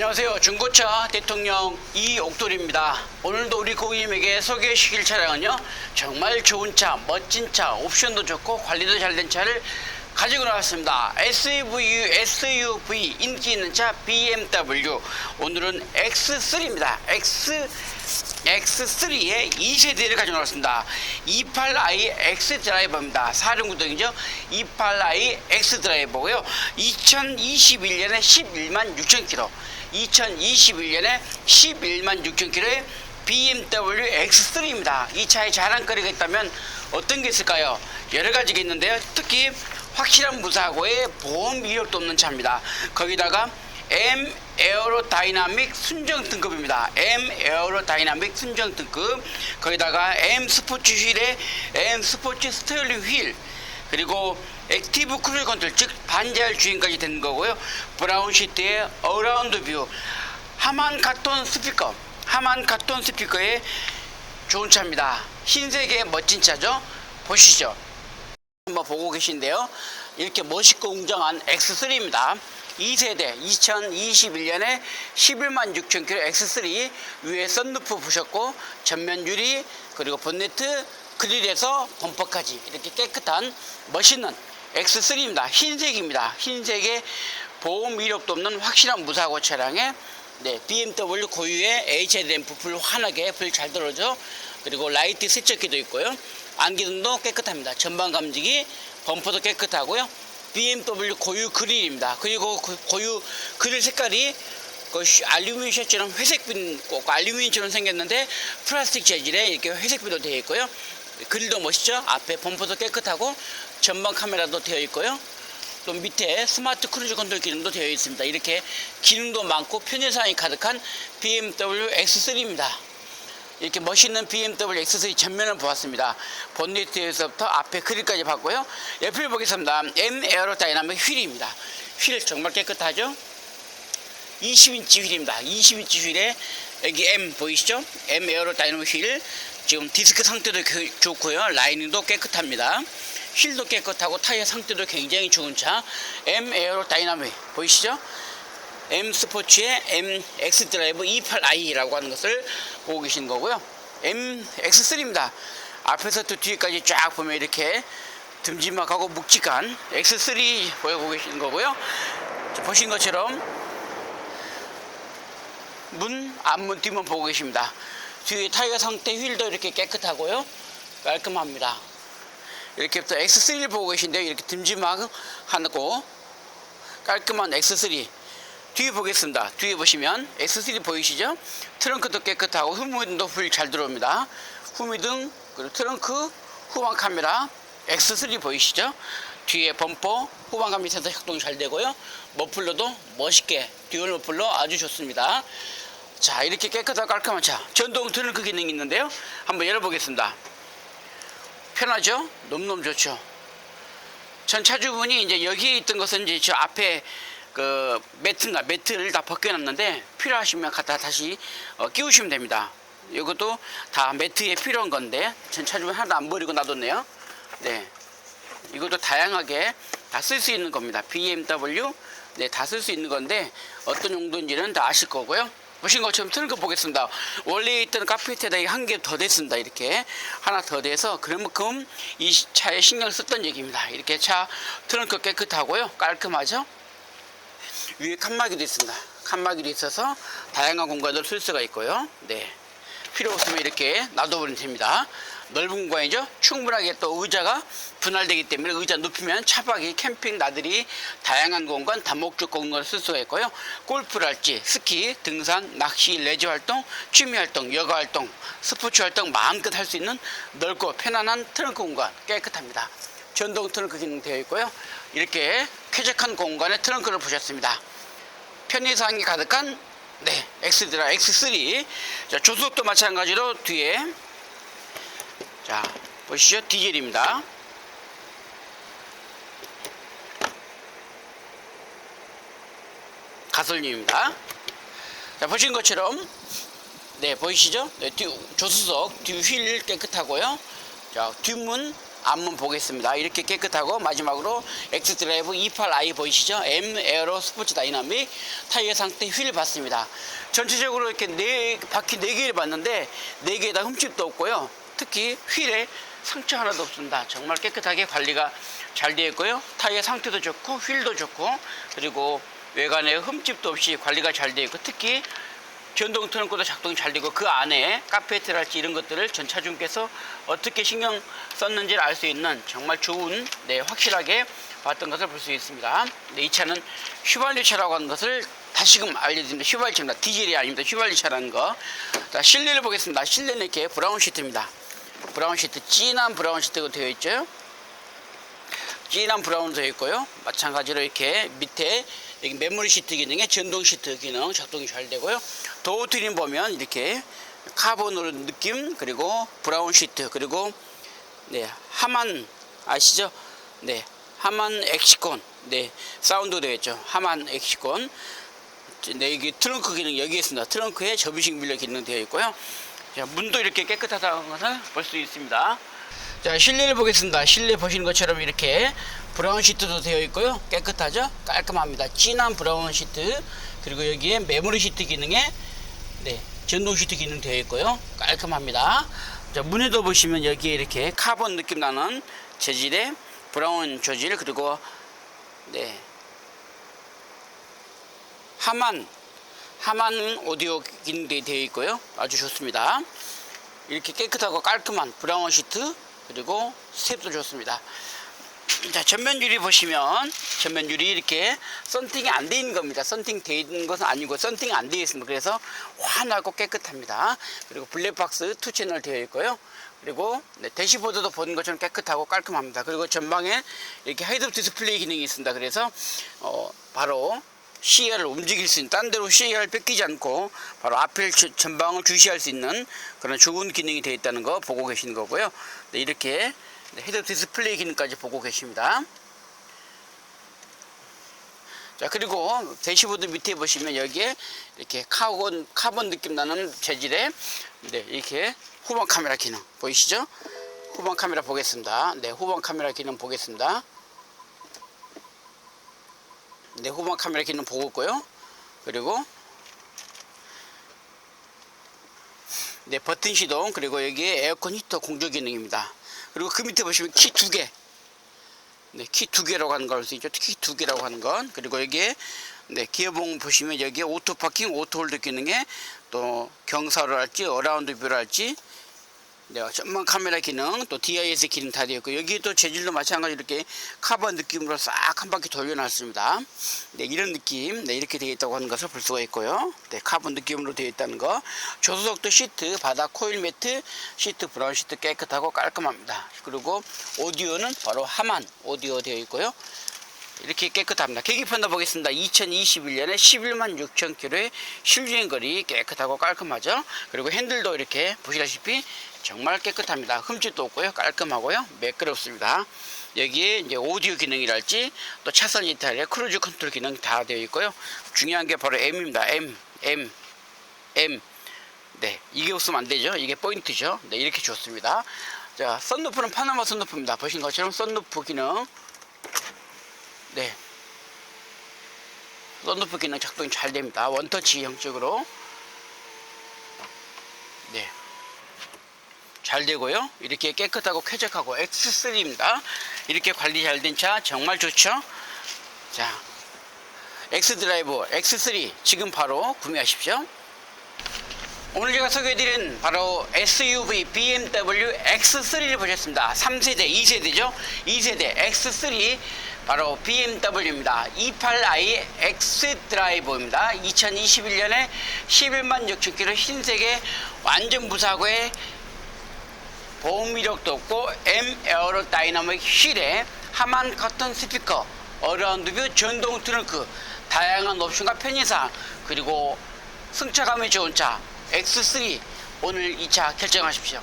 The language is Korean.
안녕하세요. 중고차 대통령 이옥돌입니다. 오늘도 우리 고객님에게 소개해주실 차량은요. 정말 좋은 차, 멋진 차, 옵션도 좋고 관리도 잘 된 차를 가지고 나왔습니다. SUV, SUV 인기 있는 차 BMW. 오늘은 X3입니다. X X3의 2세대를 가지고 나왔습니다. 28i X 드라이버입니다. 사륜구동이죠. 28i X 드라이버고요. 2021년에 11만 6천 킬로. 2021년에 11만 6천 킬로의 BMW X3입니다. 이 차에 자랑거리가 있다면 어떤 게 있을까요? 여러 가지가 있는데요. 특히 확실한 무사고에 보험 이력도 없는 차입니다. 거기다가 M 에어로 다이나믹 순정 등급입니다. M 에어로 다이나믹 순정 등급. 거기다가 M 스포츠 휠에 M 스포츠 스티어링 휠. 그리고 액티브 크루즈 컨트롤 즉 반자율 주행까지 되는 거고요. 브라운 시트에 어라운드 뷰. 하만 카톤 스피커. 하만 카톤 스피커에 좋은 차입니다. 흰색의 멋진 차죠. 보시죠. 한번 보고 계신데요. 이렇게 멋있고 웅장한 X3입니다. 2세대 2021년에 11만 6천 킬로 X3 위에 썬루프 보셨고 전면 유리 그리고 본네트 그릴에서 범퍼까지 이렇게 깨끗한 멋있는 X3입니다. 흰색입니다. 흰색에 보험 이력도 없는 확실한 무사고 차량에 네, BMW 고유의 HDM프 불 환하게 불 잘 들어오죠. 그리고 라이트 세척기도 있고요. 안기등도 깨끗합니다. 전방 감지기, 범퍼도 깨끗하고요. BMW 고유 그릴입니다. 그리고 그 고유 그릴 색깔이 그 쉬- 알루미늄 셔츠처럼 회색빛, 꼭 알루미늄처럼 생겼는데 플라스틱 재질에 이렇게 회색빛도 되어 있고요. 그릴도 멋있죠? 앞에 범퍼도 깨끗하고 전방 카메라도 되어 있고요. 또 밑에 스마트 크루즈 컨트롤 기능도 되어 있습니다. 이렇게 기능도 많고 편의사항이 가득한 BMW X3입니다. 이렇게 멋있는 BMW X3 전면을 보았습니다. 본네트에서부터 앞에 그릴까지 봤고요. 옆을 보겠습니다. M 에어로 다이나믹 휠입니다. 휠 정말 깨끗하죠? 20인치 휠입니다. 20인치 휠에 여기 M 보이시죠? M 에어로 다이나믹 휠. 지금 디스크 상태도 그- 좋고요. 라이닝도 깨끗합니다. 휠도 깨끗하고 타이어 상태도 굉장히 좋은 차. M 에어로 다이나믹 보이시죠? M 스포츠의 M X 드라이브 28i라고 하는 것을 보고 계신 거고요. M X3입니다. 앞에서부터 뒤에까지 쫙 보면 이렇게 듬지막하고 묵직한 X3 보고 계시는 거고요. 자, 보신 것처럼 문, 앞문, 뒷문 보고 계십니다. 뒤에 타이어 상태 휠도 이렇게 깨끗하고요. 깔끔합니다. 이렇게 또 X3를 보고 계신데요. 이렇게 듬지막 하고 깔끔한 X3. 뒤에 보겠습니다. 뒤에 보시면 X3 보이시죠? 트렁크도 깨끗하고 후미등도 불잘 들어옵니다. 후미등 그리고 트렁크 후방 카메라 X3 보이시죠? 뒤에 범퍼 후방 감지 센서 작동 잘 되고요. 머플러도 멋있게 듀얼 머플러 아주 좋습니다. 자 이렇게 깨끗하고 깔끔한 차 전동 트렁크 기능이 있는데요. 한번 열어보겠습니다. 편하죠? 너무너무 좋죠. 전 차주분이 이제 여기에 있던 것은 이제 저 앞에 그 매트인가 매트를 다 벗겨놨는데 필요하시면 갖다 다시 어, 끼우시면 됩니다. 이것도 다 매트에 필요한 건데 전 차주분 하나도 안 버리고 놔뒀네요. 네, 이것도 다양하게 다 쓸 수 있는 겁니다. BMW 네, 다 쓸 수 있는 건데 어떤 용도인지는 다 아실 거고요. 보신 것처럼 트렁크 보겠습니다. 원래 있던 카페트에다 한 개 더 됐습니다. 이렇게 하나 더 돼서 그만큼 이 차에 신경 썼던 얘기입니다. 이렇게 차 트렁크 깨끗하고요. 깔끔하죠? 위에 칸막이도 있습니다. 칸막이도 있어서 다양한 공간을 쓸 수가 있고요. 네. 필요 없으면 이렇게 놔둬버리면 됩니다. 넓은 공간이죠. 충분하게 또 의자가 분할되기 때문에 의자 눕히면 차박이, 캠핑, 나들이 다양한 공간, 다목적 공간을 쓸 수가 있고요. 골프를 할지, 스키, 등산, 낚시, 레저 활동, 취미 활동, 여가 활동, 스포츠 활동 마음껏 할 수 있는 넓고 편안한 트렁크 공간 깨끗합니다. 전동 트렁크 기능 되어 있고요. 이렇게 쾌적한 공간에 트렁크를 보셨습니다. 편의사항이 가득한 네 엑스드라 X3 자 조수석도 마찬가지로 뒤에 자 보시죠 디젤입니다 가솔린입니다 자 보신 것처럼 네 보이시죠 네, 뒤, 조수석 뒤휠 깨끗하고요 자 뒷문 앞문 보겠습니다. 이렇게 깨끗하고 마지막으로 엑스 드라이브 28i 보이시죠? M 에어로 스포츠 다이나믹 타이어 상태 휠 봤습니다. 전체적으로 이렇게 네 바퀴 네 개를 봤는데 네 개다 흠집도 없고요. 특히 휠에 상처 하나도 없습니다. 정말 깨끗하게 관리가 잘 되어 있고요. 타이어 상태도 좋고 휠도 좋고 그리고 외관에 흠집도 없이 관리가 잘 되어 있고 특히 전동 트렁크도 작동이 잘 되고 그 안에 카페트랄지 이런 것들을 전 차주님께서 어떻게 신경 썼는지를 알 수 있는 정말 좋은 네 확실하게 봤던 것을 볼 수 있습니다. 네, 이 차는 휘발유 차라고 하는 것을 다시금 알려드립니다. 휘발유 차입니다. 디젤이 아닙니다. 휘발유 차라는 거. 자, 실내를 보겠습니다. 실내는 이렇게 브라운 시트입니다. 브라운 시트, 진한 브라운 시트가 되어 있죠. 진한 브라운 되어 있고요. 마찬가지로 이렇게 밑에 여기 메모리 시트 기능에 전동 시트 기능 작동이 잘 되고요. 도어 트림 보면 이렇게 카본으로 느낌 그리고 브라운 시트 그리고 네 하만 아시죠? 네 하만 엑시콘 네 사운드 되어 있죠. 하만 엑시콘 네 여기 트렁크 기능 여기 있습니다. 트렁크에 접이식 밀려 기능 되어 있고요. 자, 문도 이렇게 깨끗하다는 것을 볼 수 있습니다. 자 실내를 보겠습니다. 실내 보시는 것처럼 이렇게 브라운 시트도 되어 있고요. 깨끗하죠? 깔끔합니다. 진한 브라운 시트 그리고 여기에 메모리 시트 기능에 네 전동 시트 기능 되어 있고요. 깔끔합니다. 자 문에도 보시면 여기에 이렇게 카본 느낌 나는 재질의 브라운 조질 그리고 네 하만 하만 오디오 기능이 되어 있고요. 아주 좋습니다. 이렇게 깨끗하고 깔끔한 브라운 시트 그리고 스텝도 좋습니다. 자 전면 유리 보시면 전면 유리 이렇게 썬팅이 안 돼 있는 겁니다. 썬팅 돼 있는 것은 아니고 썬팅 안 되어 있습니다. 그래서 환하고 깨끗합니다. 그리고 블랙박스 투 채널 되어 있고요. 그리고 네, 대시보드도 보는 것처럼 깨끗하고 깔끔합니다. 그리고 전방에 이렇게 헤드업 디스플레이 기능이 있습니다. 그래서 어, 바로 시야를 움직일 수 있는 딴 데로 시야를 뺏기지 않고 바로 저- 전방을 주시할 수 있는 그런 좋은 기능이 되어 있다는 거 보고 계시는 거고요. 네, 이렇게 네, 헤드업 디스플레이 기능까지 보고 계십니다. 자 그리고 대시보드 밑에 보시면 여기에 이렇게 카본 카본 느낌 나는 재질의 네 이렇게 후방 카메라 기능 보이시죠? 후방 카메라 보겠습니다. 네 후방 카메라 기능 보겠습니다. 네 후방 카메라 기능 보고 있고요. 그리고 네 버튼 시동 그리고 여기에 에어컨 히터 공조 기능입니다. 그리고 그 밑에 보시면 키 두 개. 네, 키 두 개라고 하는 걸알수 있죠. 키 두 개라고 하는 건. 그리고 여기에 네, 기어봉 보시면 여기에 오토 파킹, 오토 홀드 기능에 또 경사를 할지, 어라운드 뷰를 할지, 네, 전방 카메라 기능, 또 DIS 기능 다 되어 있고 여기 또 재질도 마찬가지로 이렇게 카본 느낌으로 싹 한 바퀴 돌려놨습니다. 네, 이런 느낌, 네, 이렇게 되어 있다고 하는 것을 볼 수가 있고요. 네, 카본 느낌으로 되어 있다는 거. 조수석도 시트, 바닥 코일 매트, 시트 브라운 시트 깨끗하고 깔끔합니다. 그리고 오디오는 바로 하만 오디오 되어 있고요. 이렇게 깨끗합니다. 계기판도 보겠습니다. 2021년에 11만 6천 킬로의 실주행 거리 깨끗하고 깔끔하죠. 그리고 핸들도 이렇게 보시다시피 정말 깨끗합니다. 흠집도 없고요. 깔끔하고요. 매끄럽습니다. 여기에 이제 오디오 기능이랄지 또 차선 이탈의 크루즈 컨트롤 기능 다 되어 있고요. 중요한 게 바로 M입니다. M, M, M. 네, 이게 없으면 안 되죠. 이게 포인트죠. 네, 이렇게 좋습니다. 자, 썬루프는 파나마 썬루프입니다. 보신 것처럼 썬루프 기능 네. 썬루프 기능 작동이 잘 됩니다. 원터치 형식으로. 네. 잘 되고요. 이렇게 깨끗하고 쾌적하고 X3입니다. 이렇게 관리 잘 된 차 정말 좋죠? 자. X 드라이브 X3 지금 바로 구매하십시오. 오늘 제가 소개해드린 바로 SUV BMW X3를 보셨습니다. 3세대, 2세대죠? 2세대 X3 바로 BMW입니다. 28i X 드라이버입니다. 2021년에 11만 6천 킬로 흰색의 완전 무사고의 보험 이력도 없고 M 에어로 다이나믹 휠에 하만 커튼 스피커, 어라운드 뷰 전동 트렁크, 다양한 옵션과 편의상 그리고 승차감이 좋은 차 X3 오늘 이 차 결정하십시오.